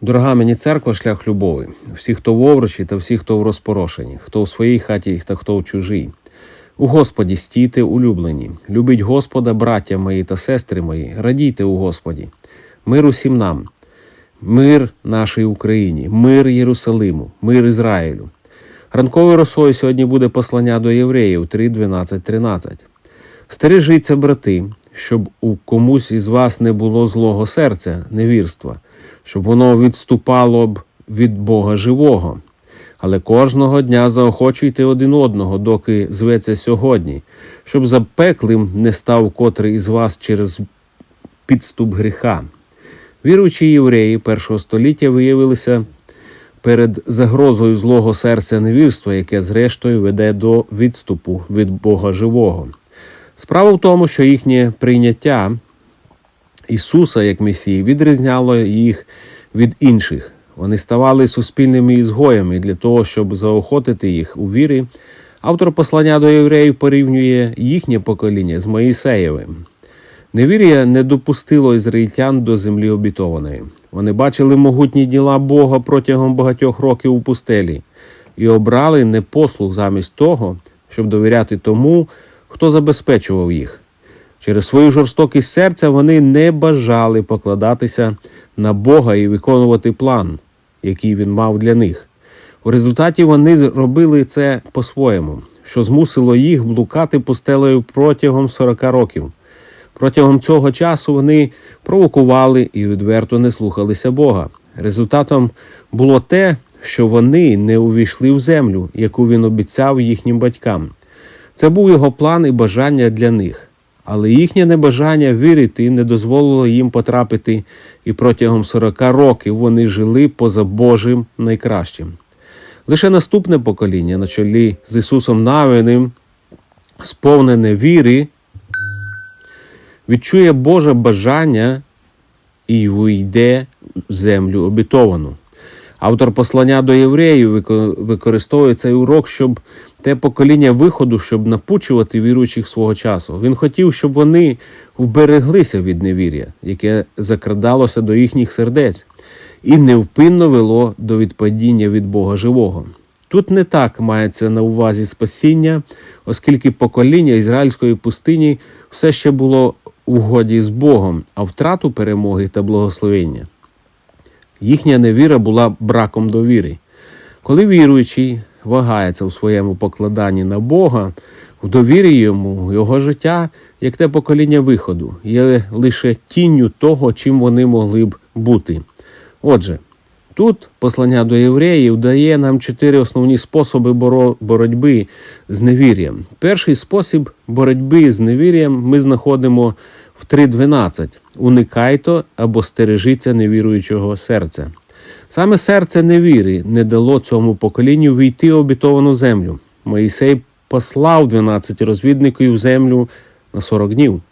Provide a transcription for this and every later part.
Дорога мені церква, шлях любові. Всі, хто в оврочі, та всі, хто в розпорошенні, хто в своїй хаті та хто в чужій. У Господі стійте улюблені. Любіть Господа, браття мої та сестри мої, радійте у Господі. Мир усім нам, мир нашій Україні, мир Єрусалиму, мир Ізраїлю. Ранковою росою сьогодні буде послання до євреїв 3, 12, 13. Стережіться, брати, щоб у комусь із вас не було злого серця, невірства, щоб воно відступало б від Бога живого. Але кожного дня заохочуйте один одного, доки зветься сьогодні, щоб запеклим не став котрий із вас через підступ гріха. Віруючі євреї першого століття виявилися перед загрозою злого серця невірства, яке зрештою веде до відступу від Бога живого. Справа в тому, що їхнє прийняття Ісуса як Месії відрізняло їх від інших. Вони ставали суспільними ізгоями для того, щоб заохотити їх у вірі. Автор послання до євреїв порівнює їхнє покоління з Моїсеєвим. Невір'я не допустило ізраїльтян до землі обітованої. Вони бачили могутні діла Бога протягом багатьох років у пустелі і обрали непослух замість того, щоб довіряти тому, хто забезпечував їх. Через свою жорстокість серця вони не бажали покладатися на Бога і виконувати план, який він мав для них. У результаті вони робили це по-своєму, що змусило їх блукати пустелею протягом 40 років. Протягом цього часу вони провокували і відверто не слухалися Бога. Результатом було те, що вони не увійшли в землю, яку він обіцяв їхнім батькам. Це був його план і бажання для них. Але їхнє небажання вірити не дозволило їм потрапити, і протягом 40 років вони жили поза Божим найкращим. Лише наступне покоління на чолі з Ісусом Навиним, сповнене віри, відчує Боже бажання і вийде в землю обітовану. Автор послання до євреїв використовує цей урок, щоб те покоління виходу, щоб напучувати віруючих свого часу. Він хотів, щоб вони вбереглися від невір'я, яке закрадалося до їхніх сердець, і невпинно вело до відпадіння від Бога живого. Тут не так мається на увазі спасіння, оскільки покоління ізраїльської пустині все ще було у годі з Богом, а втрату перемоги та благословення. Їхня невіра була браком довіри. Коли віруючий вагається у своєму покладанні на Бога, в довірі йому, його життя, як те покоління виходу, є лише тінню того, чим вони могли б бути. Отже, тут послання до євреїв дає нам чотири основні способи боротьби з невір'ям. Перший спосіб боротьби з невір'ям ми знаходимо в 3.12. Уникайте або стережіться невіруючого серця. Саме серце невіри не дало цьому поколінню війти в обітовану землю. Моїсей послав 12 розвідників землю на 40 днів.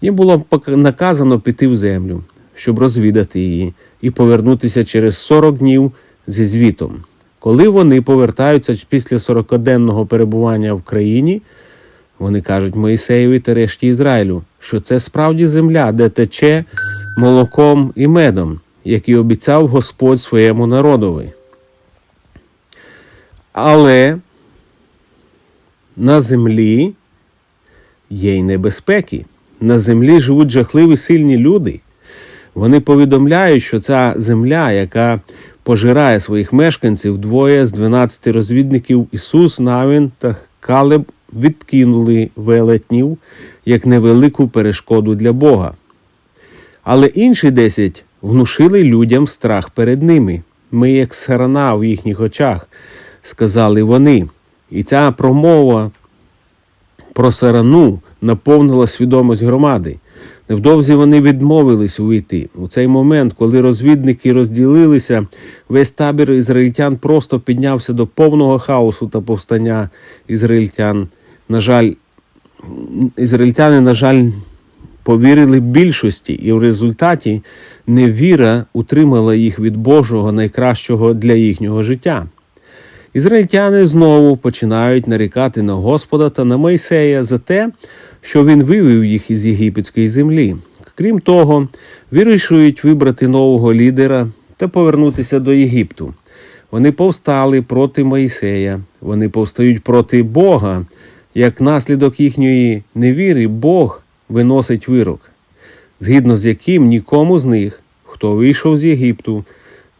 Їм було наказано піти в землю, щоб розвідати її, і повернутися через 40 днів зі звітом. Коли вони повертаються після 40-денного перебування в країні, вони кажуть Моїсеєві та решті Ізраїлю, що це справді земля, де тече молоком і медом, які обіцяв Господь своєму народові. Але на землі є й небезпеки. На землі живуть жахливі сильні люди. Вони повідомляють, що ця земля, яка пожирає своїх мешканців, двоє з 12 розвідників Ісус, Навін та Калеб відкинули велетнів як невелику перешкоду для Бога. Але інші десять внушили людям страх перед ними. Ми, як сарана в їхніх очах, сказали вони. І ця промова про сарану наповнила свідомість громади. Невдовзі вони відмовились увійти. У цей момент, коли розвідники розділилися, весь табір ізраїльтян просто піднявся до повного хаосу та повстання ізраїльтян. На жаль, ізраїльтяни, на жаль, повірили більшості, і в результаті невіра утримала їх від Божого найкращого для їхнього життя. Ізраїльтяни знову починають нарікати на Господа та на Мойсея за те, що він вивів їх із єгипетської землі. Крім того, вирішують вибрати нового лідера та повернутися до Єгипту. Вони повстали проти Моїсея, вони повстають проти Бога. Як наслідок їхньої невіри, Бог виносить вирок, згідно з яким нікому з них, хто вийшов з Єгипту,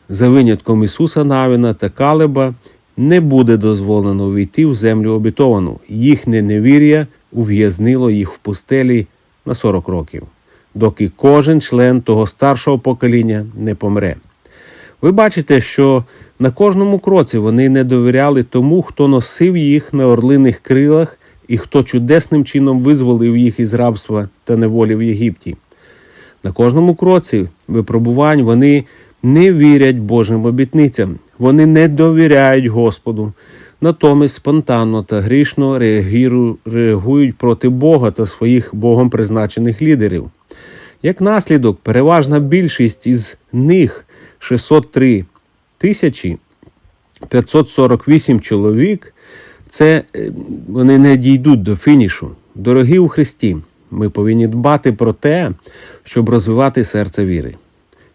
за винятком Ісуса Навіна та Калеба, не буде дозволено увійти в землю обітовану. Їхнє невір'я ув'язнило їх в пустелі на 40 років, доки кожен член того старшого покоління не помре. Ви бачите, що на кожному кроці вони не довіряли тому, хто носив їх на орлиних крилах і хто чудесним чином визволив їх із рабства та неволі в Єгипті. На кожному кроці випробувань вони не вірять Божим обітницям, вони не довіряють Господу. Натомість спонтанно та грішно реагують проти Бога та своїх Богом призначених лідерів. Як наслідок, переважна більшість із них 603 тисячі 548 чоловік, це е, вони не дійдуть до фінішу. Дорогі у Христі, ми повинні дбати про те, щоб розвивати серце віри,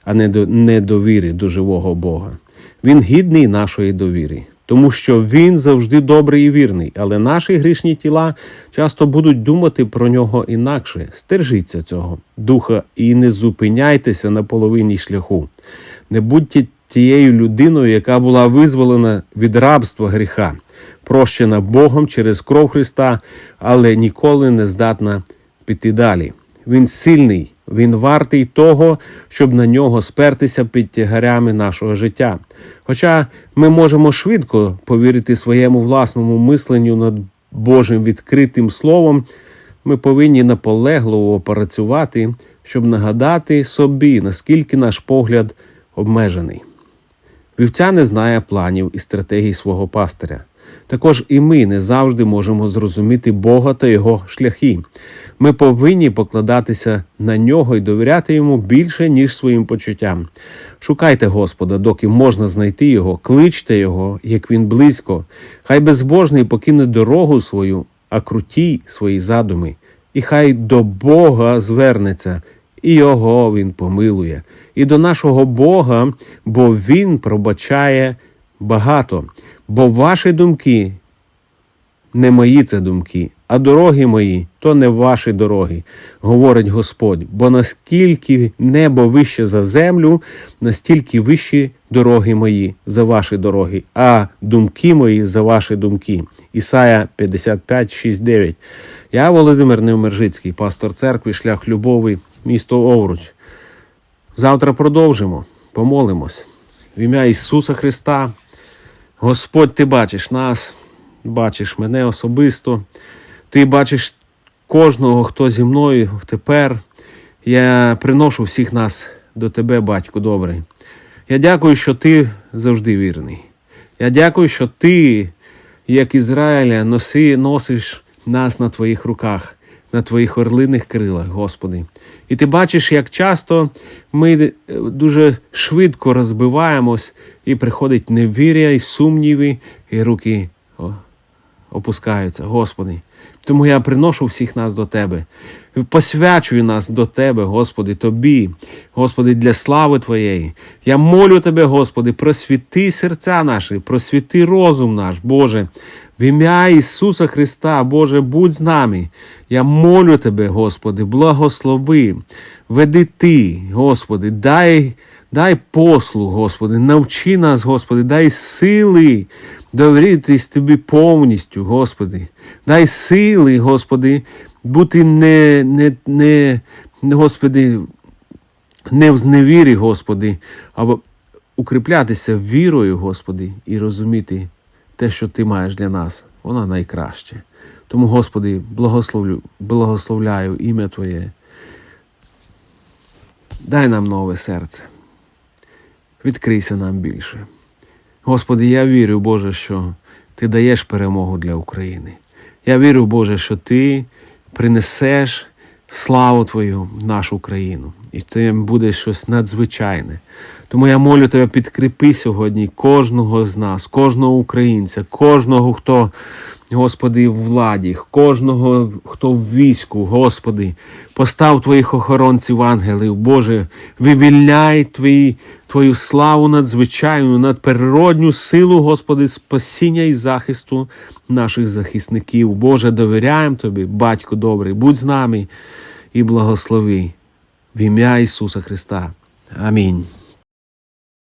а не до недовіри до живого Бога. Він гідний нашої довіри, тому що він завжди добрий і вірний, але наші грішні тіла часто будуть думати про нього інакше. Стержіться цього духа і не зупиняйтеся на половині шляху. Не будьте тією людиною, яка була визволена від рабства гріха, прощена Богом через кров Христа, але ніколи не здатна піти далі. Він сильний, він вартий того, щоб на нього спертися під тягарями нашого життя. Хоча ми можемо швидко повірити своєму власному мисленню над Божим відкритим словом, ми повинні наполегливо працювати, щоб нагадати собі, наскільки наш погляд обмежений. Вівця не знає планів і стратегій свого пастиря. Також і ми не завжди можемо зрозуміти Бога та Його шляхи. Ми повинні покладатися на нього і довіряти йому більше, ніж своїм почуттям. Шукайте Господа, доки можна знайти його, кличте його, як він близько. Хай безбожний покине дорогу свою, а круті свої задуми, і хай до Бога звернеться, і його він помилує. І до нашого Бога, бо Він пробачає багато, бо ваші думки не мої це думки, а дороги мої то не ваші дороги, говорить Господь. Бо наскільки небо вище за землю, настільки вищі дороги мої за ваші дороги, а думки мої за ваші думки. Ісая 55, 6, 9. Я Володимир Невмержицький, пастор церкви, шлях любові, місто Овруч. Завтра продовжимо, помолимось. В ім'я Ісуса Христа. Господь, Ти бачиш нас, бачиш мене особисто. Ти бачиш кожного, хто зі мною тепер. Я приношу всіх нас до Тебе, Батько добрий. Я дякую, що Ти завжди вірний. Я дякую, що Ти, як Ізраїля, носи, носиш нас на Твоїх руках, на Твоїх орлиних крилах, Господи. І ти бачиш, як часто ми е, дуже швидко розбиваємось, і приходить невір'я, і сумніви, і руки опускаються, Господи. Тому я приношу всіх нас до Тебе, посвячую нас до Тебе, Господи, Тобі, Господи, для слави Твоєї. Я молю Тебе, Господи, просвіти серця наші, просвіти розум наш, Боже. В ім'я Ісуса Христа, Боже, будь з нами. Я молю Тебе, Господи, благослови, веди Ти, Господи, дай, дай послуг, Господи, навчи нас, Господи, дай сили довіритись Тобі повністю, Господи. Дай сили, Господи, бути не, не, не, Господи, не в зневірі, Господи, а укріплятися вірою, Господи, і розуміти те, що Ти маєш для нас, воно найкраще. Тому, Господи, благословлю, благословляю ім'я Твоє. Дай нам нове серце. Відкрийся нам більше. Господи, я вірю, Боже, що Ти даєш перемогу для України. Я вірю, Боже, що Ти принесеш славу Твою в нашу країну. І це буде щось надзвичайне. Тому я молю тебе, підкріпи сьогодні кожного з нас, кожного українця, кожного, хто Господи, в владі, кожного, хто в війську, Господи, постав Твоїх охоронців ангелів, Боже, вивільняй Твої, Твою славу надзвичайну, надприродню силу, Господи, спасіння і захисту наших захисників. Боже, довіряємо Тобі, Батько добрий, будь з нами і благослови в ім'я Ісуса Христа. Амінь.